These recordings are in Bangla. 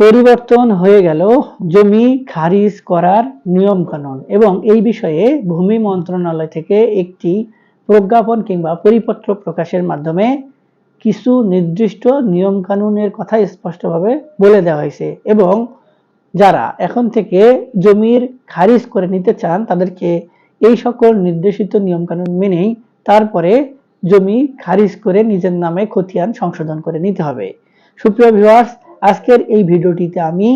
পরিবর্তন হয়ে গেল জমি খারিজ করার নিয়ম কানুন এবং এই বিষয়ে ভূমি মন্ত্রণালয় থেকে একটি প্রজ্ঞাপন কিংবা পরিপত্র প্রকাশের মাধ্যমে কিছু নির্দিষ্ট নিয়ম কানুনের কথা স্পষ্টভাবে বলে দেওয়া হয়েছে এবং যারা এখন থেকে জমির খারিজ করে নিতে চান তাদেরকে এই সকল নির্দেশিত নিয়মকানুন মেনেই তারপরে জমি খারিজ করে নিজের নামে খতিয়ান সংশোধন করে নিতে হবে। সুপ্রিয় ভিউয়ার্স আজকের এই ভিডিওটিতে আমি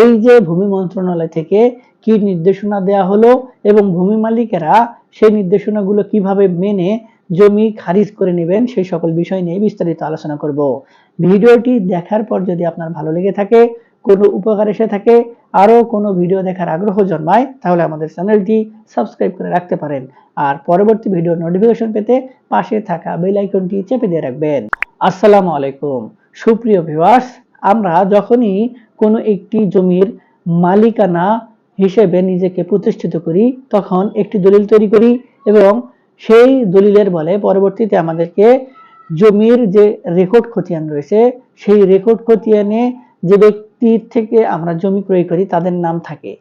এই যে ভূমি মন্ত্রণালয় থেকে কি নির্দেশনা দেয়া হলো এবং ভূমি মালিকেরা সেই নির্দেশনাগুলো কীভাবে মেনে জমি খারিজ করে নেবেন সেই সকল বিষয় নিয়ে বিস্তারিত আলোচনা করব। ভিডিওটি দেখার পর যদি আপনার ভালো লেগে থাকে, কোনো উপকার এসে থাকে, আরও কোনো ভিডিও দেখার আগ্রহ জন্মায়, তাহলে আমাদের চ্যানেলটি সাবস্ক্রাইব করে রাখতে পারেন। আর পরবর্তী ভিডিও নোটিফিকেশন পেতে পাশে থাকা বেল আইকনটি চেপে দিয়ে রাখবেন। আসসালামু আলাইকুম। সুপ্রিয় ভিউয়ার্স আমরা যখনই কোনো একটি জমির মালিকানা হিসেবে নিজেকে প্রতিষ্ঠিত করি, তখন একটি দলিল তৈরি করি এবং সেই দলিলের বলে পরবর্তীতে আমাদেরকে জমির যে রেকর্ড খতিয়ান রয়েছে, সেই রেকর্ড খতিয়ানে যে ব্যক্তির থেকে আমরা জমি ক্রয় করি তাদের নাম থাকে।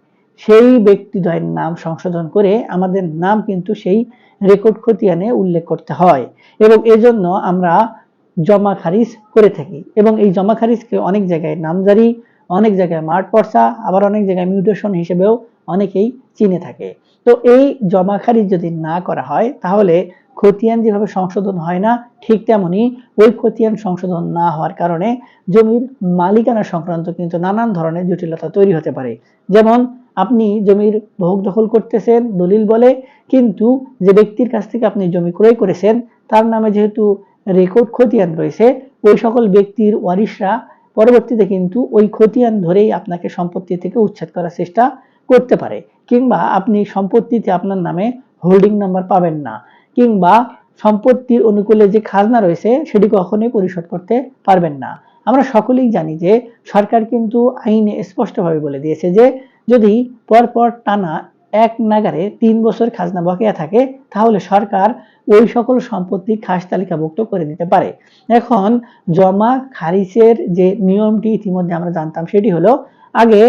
সেই ব্যক্তিদ্বয়ের নাম সংশোধন করে আমাদের নাম কিন্তু সেই রেকর্ড খতিয়ানে উল্লেখ করতে হয় এবং এজন্য আমরা জমা খারিজ করে থাকি। এবং এই জমা খারিজকে অনেক জায়গায় নামজারি, অনেক জায়গায় মাঠ পর্চা, আবার অনেক জায়গায় মিউটেশন হিসেবেও অনেকেই চিনে থাকে। তো এই জমা খারিজ যদি না করা হয়, তাহলে খতিয়ান যেভাবে সংশোধন হয় না, ঠিক তেমনি ওই খতিয়ান সংশোধন না হওয়ার কারণে জমির মালিকানা সংক্রান্ত কিন্তু নানান ধরনের জটিলতা তৈরি হতে পারে। যেমন আপনি জমির ভোগ দখল করতেছেন, দলিল বলে, কিন্তু যে ব্যক্তির কাছ থেকে আপনি জমি ক্রয় করেছেন, তার নামে যেহেতু রেকর্ড খতিয়ান রয়েছে। ওই সকল ব্যক্তির ওয়ারিশরা পরবর্তীতে কিন্তু ওই খতিয়ান ধরেই আপনাকে সম্পত্তি থেকে উচ্ছেদ করার চেষ্টা করতে পারে। কিংবা আপনি সম্পত্তিতে আপনার নামে হোল্ডিং নাম্বার পাবেন না। কিংবা সম্পত্তির অনুকূলে যে খাজনা রয়েছে, সেটি কখনোই পরিশোধ করতে পারবেন না। আমরা সকলেই জানি যে সরকার কিন্তু আইনে স্পষ্টভাবে বলে দিয়েছে যে যদি পরপর টানা এক নাগারে তিন বছর খাজনা বকেয়া থাকে, তাহলে সরকার ওই সকল সম্পত্তি খাস তালিকাভুক্ত করে দিতে পারে। এখন জমা খারিজের যে নিয়মটি ইতিমধ্যে আমরা জানতাম, সেটি হলো আগে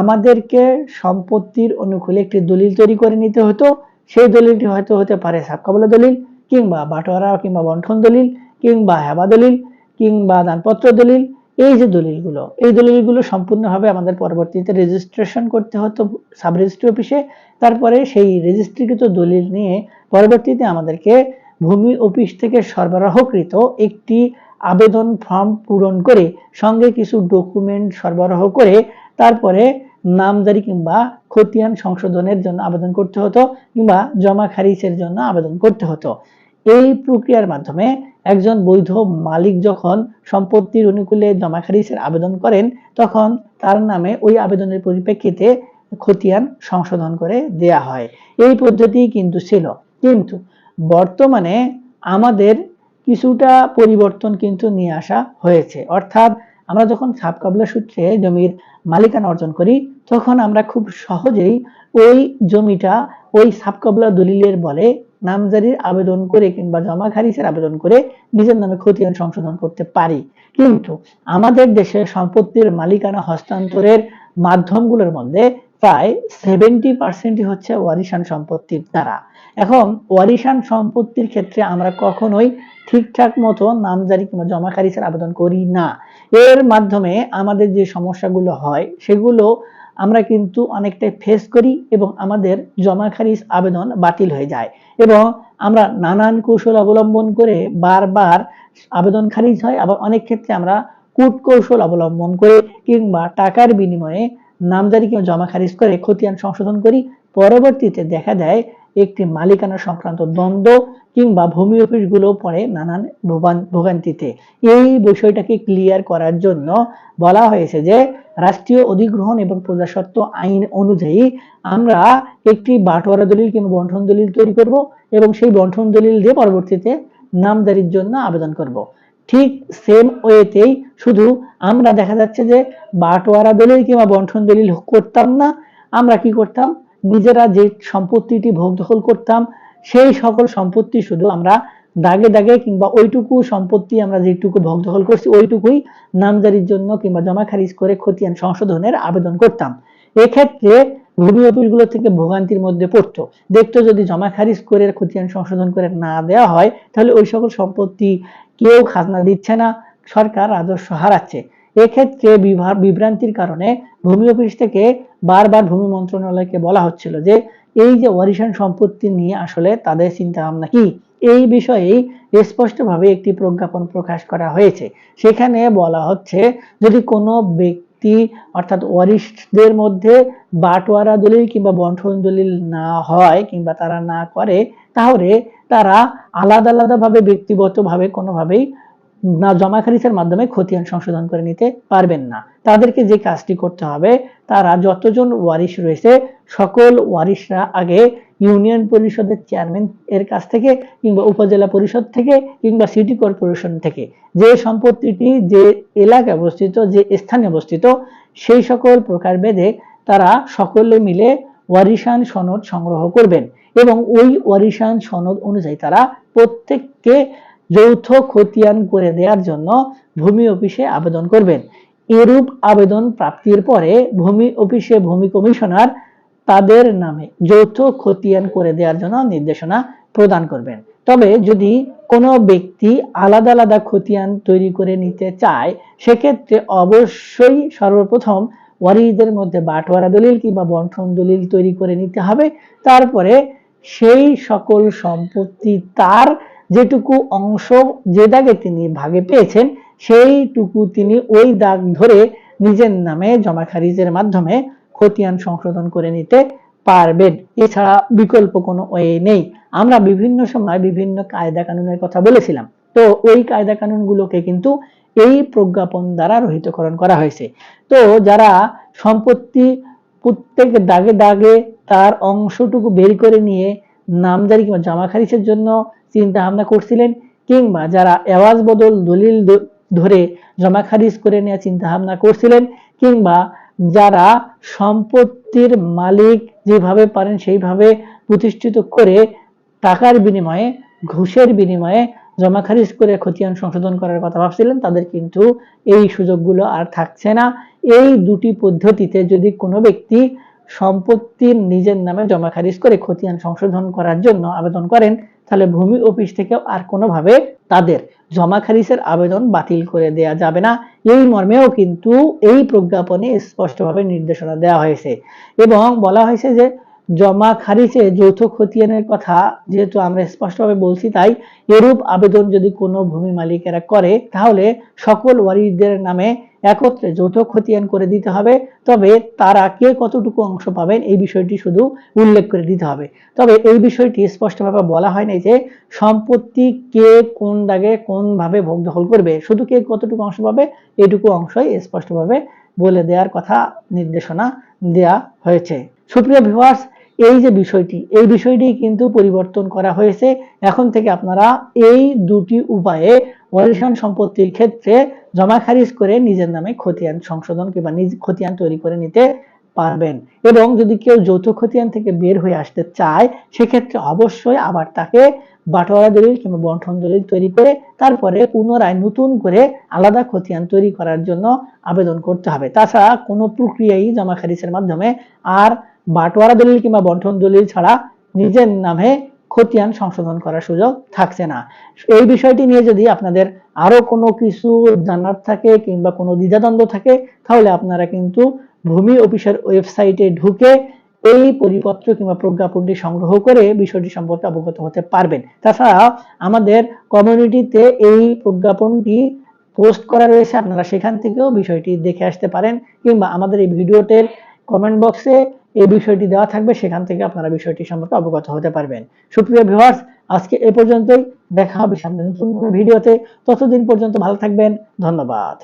আমাদেরকে সম্পত্তির অনুকূলে একটি দলিল তৈরি করে নিতে হতো। সেই দলিলটি হয়তো হতে পারে সাবকাবলা দলিল, কিংবা বাটোয়ারা, কিংবা বন্ঠন দলিল, কিংবা হেবা দলিল, কিংবা দানপত্র দলিল এই যে দলিলগুলো, এই দলিলগুলো সম্পূর্ণভাবে আমাদের পরবর্তীতে রেজিস্ট্রেশন করতে হতো সাব রেজিস্ট্রি অফিসে তারপরে সেই রেজিস্ট্রিকৃত দলিল নিয়ে পরবর্তীতে আমাদেরকে ভূমি অফিস থেকে সরবরাহকৃত একটি আবেদন ফর্ম পূরণ করে, সঙ্গে কিছু ডকুমেন্ট সরবরাহ করে, তারপরে নামজারি কিংবা খতিয়ান সংশোধনের জন্য আবেদন করতে হতো, কিংবা জমা খারিজের জন্য আবেদন করতে হতো। এই প্রক্রিয়ার মাধ্যমে একজন বৈধ মালিক যখন সম্পত্তির অনুকূলে জমা খারিজের আবেদন করেন, তখন তার নামে ওই আবেদনের পরিপ্রেক্ষিতে খতিয়ান সংশোধন করে দেয়া হয়। এই পদ্ধতি কিন্তু ছিল। কিন্তু বর্তমানে আমাদের কিছুটা পরিবর্তন কিন্তু নিয়ে আসা হয়েছে। অর্থাৎ আমরা যখন সাবকাবলা সূত্রে জমির মালিকানা অর্জন করি, তখন আমরা খুব সহজেই ওই জমিটা ওই সাবকাবলা দলিলের বলে নামজারির আবেদন করে কিংবা জমা খারিজের আবেদন করে নিজের নামে খতিয়ান সংশোধন করতে পারি। কিন্তু আমাদের দেশে সম্পত্তির মালিকানা হস্তান্তরের মাধ্যমগুলোর মধ্যে প্রায় সেভেন্টি পার্সেন্টই হচ্ছে ওয়ারিশান সম্পত্তির দ্বারা। এখন ওয়ারিশান সম্পত্তির ক্ষেত্রে আমরা কখনোই ঠিকঠাক মতো নামজারি কিংবা জমা খারিজের আবেদন করি না। এর মাধ্যমে আমাদের যে সমস্যাগুলো হয়, সেগুলো আমরা কিন্তু অনেকটাই ফেস করি এবং আমাদের জমা খারিজ আবেদন বাতিল হয়ে যায় এবং আমরা নানান কৌশল অবলম্বন করে বারবার আবেদন খারিজ হয়। আবার অনেক ক্ষেত্রে আমরা কূট কৌশল অবলম্বন করে কিংবা টাকার বিনিময়ে নামজারি কিংবা জমা খারিজ করে খতিয়ান সংশোধন করি। পরবর্তীতে দেখা দেয় একটি মালিকানা সংক্রান্ত দ্বন্দ্ব কিংবা ভূমি অফিসগুলো পড়ে নানান ভোগান্তিতে। এই বিষয়টাকে ক্লিয়ার করার জন্য বলা হয়েছে যে, রাষ্ট্রীয় অধিগ্রহণ এবং প্রজাস্বত্ব আইন অনুযায়ী আমরা একটি বাটোয়ারা দলিল কিংবা বন্ঠন দলিল তৈরি করব এবং সেই বন্ঠন দলিল দিয়ে পরবর্তীতে নামদারির জন্য আবেদন করব। ঠিক সেম ওয়েতেই শুধু আমরা দেখা যাচ্ছে যে, বাটোয়ারা দলিল কিংবা বন্ঠন দলিল করতাম না, আমরা কি করতাম? নিজেরা যে সম্পত্তিটি ভোগ দখল করতাম, সেই সকল সম্পত্তি শুধু আমরা দাগে দাগে কিংবা ওইটুকু সম্পত্তি আমরা যেটুকু ভোগ দখল করছি, ওইটুকুই নামজারির জন্য কিংবা জমা খারিজ করে খতিয়ান সংশোধনের আবেদন করতাম। এক্ষেত্রে ভূমি অফিসগুলো থেকে ভোগান্তির মধ্যে পড়তো। দেখতো যদি জমা খারিজ করে খতিয়ান সংশোধন করে না দেওয়া হয়, তাহলে ওই সকল সম্পত্তি কেউ খাজনা দিচ্ছে না, সরকার রাজস্ব হারাচ্ছে। এক্ষেত্রে বিভা- বিভ্রান্তির কারণে ভূমি অফিস থেকে বারবার ভূমি মন্ত্রণালয়কে বলা হচ্ছিল যে, এই যে ওয়ারিশান সম্পত্তি নিয়ে আসলে তাদের চিন্তা ভাবনা কি? এই বিষয়েই স্পষ্টভাবে একটি প্রজ্ঞাপন প্রকাশ করা হয়েছে। সেখানে বলা হচ্ছে, যদি কোনো ব্যক্তি অর্থাৎ ওয়ারিশদের মধ্যে বাটোয়ারা দলিল কিংবা বন্টন দলিল না হয় কিংবা তারা না করে, তাহলে তারা আলাদা আলাদাভাবে, ব্যক্তিগতভাবে কোনোভাবেই না জমা খারিজের মাধ্যমে খতিয়ান সংশোধন করে নিতে পারবেন না। তাদেরকে যে কাজটি করতে হবে, তারা যতজন ওয়ারিশ রয়েছে, সকল ওয়ারিশরা আগে ইউনিয়ন পরিষদের চেয়ারম্যান এর কাছ থেকে কিংবা উপজেলা পরিষদ থেকে কিংবা সিটি কর্পোরেশন থেকে যে সম্পত্তিটি, যে এলাকায় অবস্থিত, যে স্থানে অবস্থিত, সেই সকল প্রকারভেদে তারা সকলে মিলে ওয়ারিশান সনদ সংগ্রহ করবেন এবং ওই ওয়ারিশান সনদ অনুযায়ী তারা প্রত্যেককে যৌথ খতিয়ান করে দেওয়ার জন্য ভূমি অফিসে আবেদন করবেন। এরূপ আবেদন প্রাপ্তির পরে ভূমি অফিসে ভূমি কমিশনার তাদের নামে যৌথ খতিয়ান করে দেওয়ার জন্য নির্দেশনা প্রদান করবেন। তবে যদি কোনো ব্যক্তি আলাদা আলাদা খতিয়ান তৈরি করে নিতে চায়, সেক্ষেত্রে অবশ্যই সর্বপ্রথম ওয়ারিশদের মধ্যে বাটোয়ারা দলিল কিংবা বন্টন দলিল তৈরি করে নিতে হবে। তারপরে সেই সকল সম্পত্তি তার যেটুকু অংশ যে দাগে তিনি ভাগে পেয়েছেন, সেইটুকু তিনি ওই দাগ ধরে নিজের নামে জমা খারিজের মাধ্যমে খতিয়ান সংশোধন করে নিতে পারবেন। এছাড়া বিকল্প কোনো ওয়ে নেই। আমরা বিভিন্ন সময় বিভিন্ন কায়দা কানুনের কথা বলেছিলাম। তো ওই কায়দা কানুনগুলোকে কিন্তু এই প্রজ্ঞাপন দ্বারা রহিতকরণ করা হয়েছে। তো যারা সম্পত্তি প্রত্যেক দাগে দাগে তার অংশটুকু বের করে নিয়ে নামজারি কিংবা জমা খারিজের জন্য চিন্তা ভাবনা করছিলেন, কিংবা যারা এওয়াজ বদল, দলিল ধরে জমা খারিজ করে নেওয়া চিন্তা ভাবনা করছিলেন, কিংবা যারা সম্পত্তির মালিক যেভাবে পারেন সেইভাবে প্রতিষ্ঠিত করে টাকার বিনিময়ে, ঘুষের বিনিময়ে জমা খারিজ করে খতিয়ান সংশোধন করার কথা ভাবছিলেন, তাদের কিন্তু এই সুযোগগুলো আর থাকছে না। এই দুটি পদ্ধতিতে যদি কোনো ব্যক্তি সম্পত্তির নিজের নামে জমা খারিজ করে খতিয়ান সংশোধন করার জন্য আবেদন করেন, তাহলে ভূমি অফিস থেকেও আর কোনোভাবে তাদের জমা খারিজের আবেদন বাতিল করে দেয়া যাবে না। এই মর্মেও কিন্তু এই প্রজ্ঞাপনে স্পষ্টভাবে নির্দেশনা দেওয়া হয়েছে এবং বলা হয়েছে যে জমা খারিজে যৌথ খতিয়ানের কথা যেহেতু আমরা স্পষ্টভাবে বলছি তাই এরূপ আবেদন যদি কোনো ভূমি মালিকেরা করে, তাহলে সকল ওয়ারিশদের নামে একত্রে যৌথ খতিয়ান করে দিতে হবে। তবে তারা কে কতটুকু অংশ পাবেন এই বিষয়টি শুধু উল্লেখ করে দিতে হবে। তবে এই বিষয়টি স্পষ্টভাবে বলা হয়নি যে সম্পত্তি কে কোন দাগে কোন ভাবে ভোগ দখল করবে। শুধু কে কতটুকু অংশ পাবে এইটুকু অংশই স্পষ্টভাবে বলে দেওয়ার কথা নির্দেশনা দেয়া হয়েছে। সুপ্রিয় ভিউয়ার্স এই যে বিষয়টি, এই বিষয়টি কিন্তু পরিবর্তন করা হয়েছে। এখন থেকে আপনারা এই দুটি উপায়ে ওয়ারিশন সম্পত্তির ক্ষেত্রে জমা খারিজ করে নিজের নামে খতিয়ান সংশোধন কিংবা নিজ খতিয়ান তৈরি করে নিতে পারবেন। এবং যদি কেউ যৌথ খতিয়ান থেকে বের হয়ে আসতে চায়, সেক্ষেত্রে অবশ্যই আবার তাকে বাটোয়ারা দলিল কিংবা বন্টন দলিল তৈরি করে তারপরে পুনরায় নতুন করে আলাদা খতিয়ান তৈরি করার জন্য আবেদন করতে হবে। তাছাড়া কোনো প্রক্রিয়াই জমা খারিজের মাধ্যমে আর বাটোয়ারা দলিল কিংবা বন্টন দলিল ছাড়া নিজের নামে খতিয়ান সংশোধন করার সুযোগ থাকছে না। এই বিষয়টি নিয়ে যদি আপনাদের আরও কোনো কিছু জানার থাকে কিংবা কোনো দ্বিধাদ্বন্দ্ব থাকে, তাহলে আপনারা কিন্তু ভূমি অফিসের ওয়েবসাইটে ঢুকে এই পরিপত্র কিংবা প্রজ্ঞাপনটি সংগ্রহ করে বিষয়টি সম্পর্কে অবগত হতে পারবেন। তাছাড়া আমাদের কমিউনিটিতে এই প্রজ্ঞাপনটি পোস্ট করা রয়েছে, আপনারা সেখান থেকেও বিষয়টি দেখে আসতে পারেন কিংবা আমাদের এই ভিডিওটির কমেন্ট বক্সে এই বিষয়টি দেওয়া থাকবে, সেখান থেকে আপনারা বিষয়টি সম্পর্কে অবগত হতে পারবেন। সুপ্রিয় ভিউয়ার্স আজকে এ পর্যন্তই। দেখা হবে সামনে নতুন ভিডিওতে। ততদিন পর্যন্ত ভালো থাকবেন। ধন্যবাদ।